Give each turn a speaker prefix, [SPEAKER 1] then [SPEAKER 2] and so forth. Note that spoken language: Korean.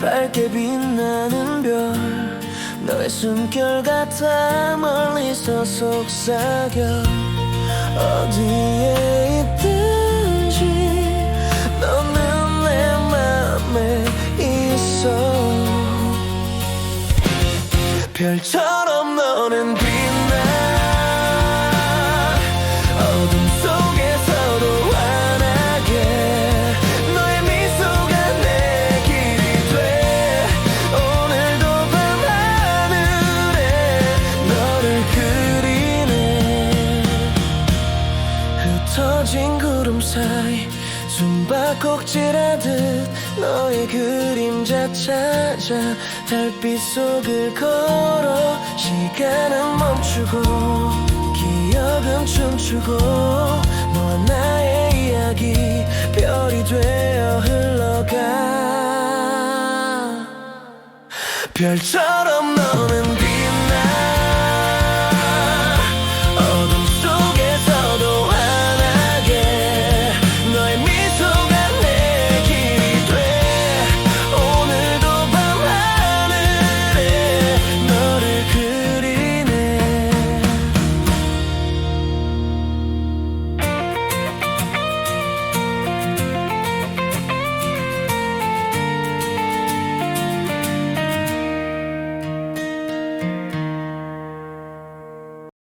[SPEAKER 1] 밝게 빛나는 별 너의 숨결 같아 멀리서 속삭여. 어디에 있든지 너는 내 맘에 있어. 별처럼 너는 흩어진 구름 사이 숨바꼭질하듯 너의 그림자 찾아 달빛 속을 걸어 시간은 멈추고 기억은 춤추고 너와 나의 이야기 별이 되어 흘러가. 별처럼